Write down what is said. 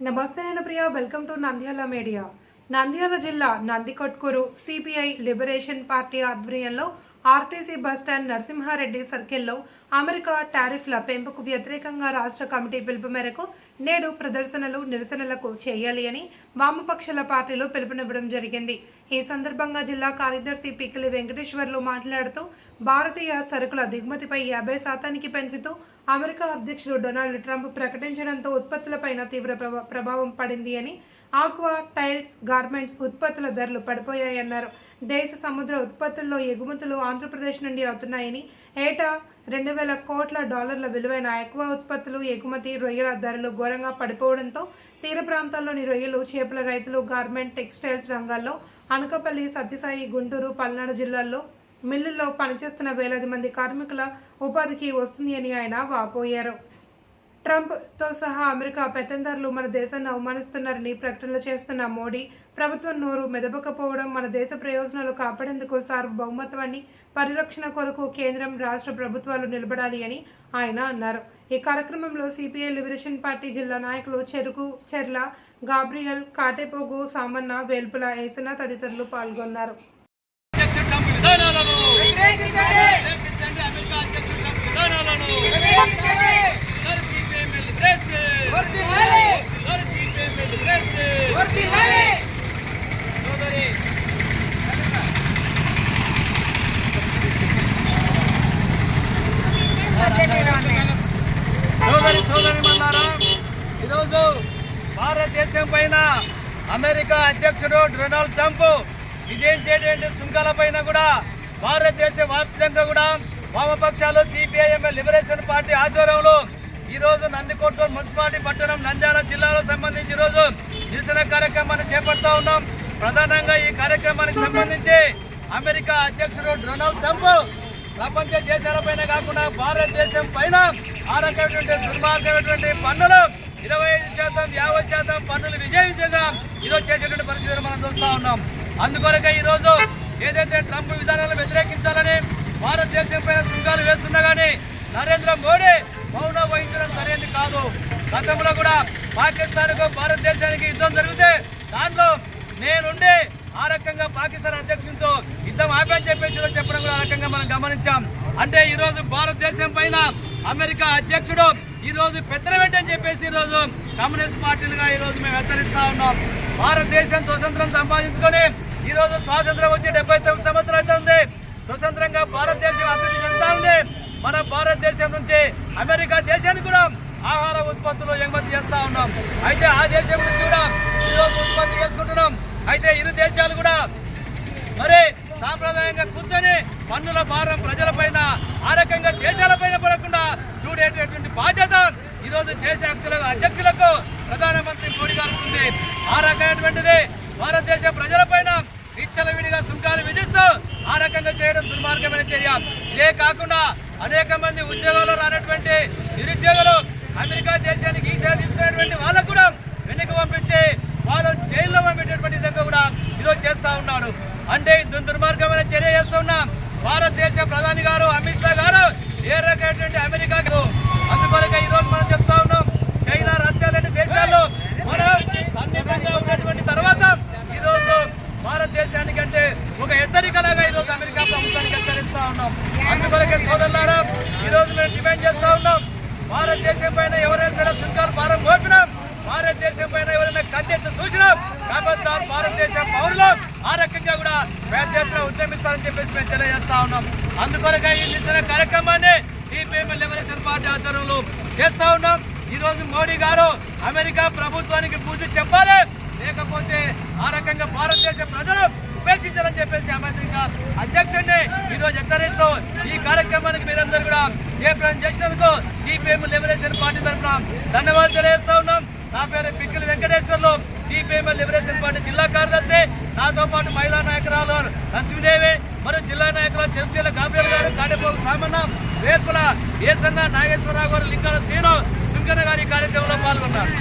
నమస్తే నేను Priya welcome to Nandyal media. Nandyal జిల్లా నందికొట్కూరు సిపిఐ లిబరేషన్ పార్టీ ఆధ్వర్యంలో ఆర్టీసీ బస్టాండ్ నరసింహారెడ్డి సర్కిల్లో అమెరికా టారిఫ్ల పెంపుకు వ్యతిరేకంగా రాష్ట్ర కమిటీ పిలుపు మేరకు నేడు ప్రదర్శనలు నిరసనలకు చేయాలి అని వామపక్షాల పార్టీలు పిలుపునివ్వడం జరిగింది. ఈ సందర్భంగా జిల్లా కార్యదర్శి పికిలి వెంకటేశ్వర్లు మాట్లాడుతూ భారతీయ సరుకుల దిగుమతిపై యాభై శాతానికి పెంచుతూ అమెరికా అధ్యక్షుడు డొనాల్డ్ ట్రంప్ ప్రకటించడంతో ఉత్పత్తులపైన తీవ్ర ప్రభా- ప్రభావం పడింది అని ఆక్వా టైల్స్ గార్మెంట్స్ ఉత్పత్తుల ధరలు పడిపోయాయన్నారు. దేశ సముద్ర ఉత్పత్తుల్లో ఎగుమతులు ఆంధ్రప్రదేశ్ నుండి అవుతున్నాయని ఏటా రెండు వేల కోట్ల డాలర్ల విలువైన ఎక్కువ ఉత్పత్తులు ఎగుమతి రొయ్యల ధరలు ఘోరంగా పడిపోవడంతో తీర ప్రాంతాల్లోని రొయ్యలు చేపల రైతులు గార్మెంట్ టెక్స్టైల్స్ రంగాల్లో అనకాపల్లి సత్యసాయి గుంటూరు పల్నాడు జిల్లాల్లో మిల్లుల్లో పనిచేస్తున్న వేలాది మంది కార్మికుల ఉపాధికి వస్తుంది అని ఆయన వాపోయారు. ట్రంప్తో సహా అమెరికా పెత్తందారులు మన దేశాన్ని అవమానిస్తున్నారని ప్రకటనలు చేస్తున్న మోడీ ప్రభుత్వం నోరు మెదపకపోవడం మన దేశ ప్రయోజనాలు కాపాడేందుకు సార్వభౌమత్వాన్ని పరిరక్షణ కొరకు కేంద్రం రాష్ట్ర ప్రభుత్వాలు నిలబడాలి అని ఆయన అన్నారు ఈ కార్యక్రమంలో సిపిఐ లిబరేషన్ పార్టీ జిల్లా నాయకులు చెరుకు చెర్ల గాబ్రియల్ కాటేపోగు సామన్న వేల్పుల ఏసన తదితరులు పాల్గొన్నారు అధ్యక్షుడు ట్రంప్ విధానాలను అమెరికా సోదరి సోదరి సోదరి మన్నారా ఈరోజు భారతదేశం పైన అమెరికా అధ్యక్షుడు డొనాల్డ్ ట్రంప్ విధించేటువంటి సుంకాల పైన కూడా భారతదేశ వ్యాప్తంగా కూడా వామపక్షాలు సిపిఐఎంఎల్ లిబరేషన్ పార్టీ ఆధ్వర్యంలో ఈరోజు రోజు మున్సిపాలిటీ పట్టణం నంద్యాల జిల్లాలో సంబంధించి ఈరోజు రోజు నిరసన కార్యక్రమాన్ని చేపడతా ఉన్నాం. ప్రధానంగా ఈ కార్యక్రమానికి సంబంధించి అమెరికా అధ్యక్షుడు డొనాల్డ్ ట్రంప్ ప్రపంచ దేశాలపైన కాకుండా భారతదేశం పైన ఆ రకమైనటువంటి దుర్మార్గమైనటువంటి పన్నులు ఇరవై ఐదు శాతం యాభై శాతం పన్నులు విజయవిధంగా ఈరోజు చేసేటువంటి పరిస్థితులు మనం చూస్తూ ఉన్నాం. అందుకొరకే ఈరోజు ఏదైతే ట్రంప్ విధానాలను వ్యతిరేకించాలని భారతదేశం పైన సుంకాలు వేస్తున్నా కానీ నరేంద్ర మోడీ మౌనం వహించడం సరైనది కాదు. గతంలో కూడా పాకిస్తాన్కు భారతదేశానికి యుద్ధం జరిగితే దాంట్లో నేనుండి ఆ రకంగా పాకిస్తాన్ అధ్యక్షునితో యుద్ధం ఆపని చెప్పేసి చెప్పడం కూడా ఆ రకంగా మనం గమనించాం. అంటే ఈ రోజు భారతదేశం పైన అమెరికా అధ్యక్షుడు ఈ రోజు అని చెప్పేసి ఈ రోజు కమ్యూనిస్ట్ పార్టీలుగా ఈ రోజు మేము హెచ్చరిస్తా ఉన్నాం. భారతదేశం స్వతంత్రం సంపాదించుకొని ఈ రోజు స్వాతంత్రం వచ్చి డెబ్బై తొమ్మిది సంవత్సరాలు అవుతుంది. స్వతంత్రంగా భారతదేశం అభివృద్ధి చెందుతా ఉంది. మన భారతదేశం నుంచి అమెరికా దేశానికి కూడా ఆహార ఉత్పత్తులు ఎగుమతి చేస్తా ఉన్నాం. అయితే ఆ దేశం నుంచి కూడా ఈరోజు ఉత్పత్తి చేసుకుంటున్నాం. అయితే ఇరు దేశాలు కూడా మరి సాంప్రదాయంగా కూర్చొని పన్నుల భారం ప్రజలపైన ఆ రకంగా దేశాలపైన పడకుండా చూడేటటువంటి బాధ్యత ఈరోజు దేశ అధ్యక్షులకు అధ్యక్షులకు ప్రధానమంత్రి మోడీ గారు ఉంది ఆ రకమైనటువంటిది భారతదేశ ప్రజలపైన విచ్చలవిడిగా సుంకాలు విధిస్తూ ఆ రకంగా చేయడం దుర్మార్గమైన చర్య. ఇదే కాకుండా అనేక మంది ఉద్యోగాలు రానటువంటి నిరుద్యోగులు అమెరికా దేశానికి ఈసా తీసుకునేటువంటి వాళ్ళకు కూడా వెనక్కి పంపించి వాళ్ళు జైల్లో పంపేటటువంటి విధంగా కూడా ఈరోజు చేస్తూ ఉన్నారు. అంటే దుర్మార్గమైన చర్య చేస్తున్నాం భారతదేశ ప్రధాని గారు అమిత్ షా గారు ఏ రకమైనటువంటి అమెరికాకు అందుకొరకే ఈ రోజు మనం చెప్తా ఉన్నాం చైనా రష్యా లాంటి దేశాల్లో మనం సన్నిహితంగా ఉన్నటువంటి తర్వాత ఈ రోజు భారతదేశానికి అంటే ఒక హెచ్చరికలాగా ఈ రోజు అమెరికా ప్రభుత్వానికి హెచ్చరిస్తా ఉన్నాం కొరకే సోదరులారా ఈ రోజు మేము డిమాండ్ చేస్తా ఉన్నాం. భారతదేశం పైన ఎవరైనా సరే సుంకాలు భారం మోపినాం. భారతదేశం పైన ఎవరైనా కంటెత్తి చూసినాం. కాబట్టి భారతదేశం పౌరులు. ఆ రకంగా కూడా పెద్ద ఎత్తున ఉద్యమిస్తారని చెప్పేసి మేము తెలియజేస్తా ఉన్నాం. అందుకొరకే ఈ నిరసన కార్యక్రమాన్ని సిపిఎం లిబరేషన్ పార్టీ ఆధ్వర్యంలో చేస్తా ఉన్నాం. ఈ రోజు మోడీ గారు అమెరికా ప్రభుత్వానికి బుద్ధి చెప్పాలి. లేకపోతే ఆ రకంగా భారతదేశ ప్రజలు ఉపేక్షించాలని చెప్పేసి అమెరికా అధ్యక్షుడిని ఈ రోజు హెచ్చరిస్తూ ఈ కార్యక్రమానికి మీరందరూ కూడా జయప్రదం చేసినందుకు సిపిఎం లిబరేషన్ పార్టీ తరఫున ధన్యవాదాలు తెలియజేస్తా ఉన్నాం. నా పేరు Pikkili Venkateswarlu. CPM liberation party జిల్లా కార్యదర్శి. నాతో పాటు మహిళా నాయకురాలు లక్ష్మీదేవి మరియు జిల్లా నాయకులు చెరుచేల గాబ్రియల్ గారు కాడేపోగు సామన్న వేర్పుల ఏసన్న నాగేశ్వరరావు గారు లింగాల శ్రీను సుంకన్న గారి కార్యక్రమంలో పాల్గొన్నారు.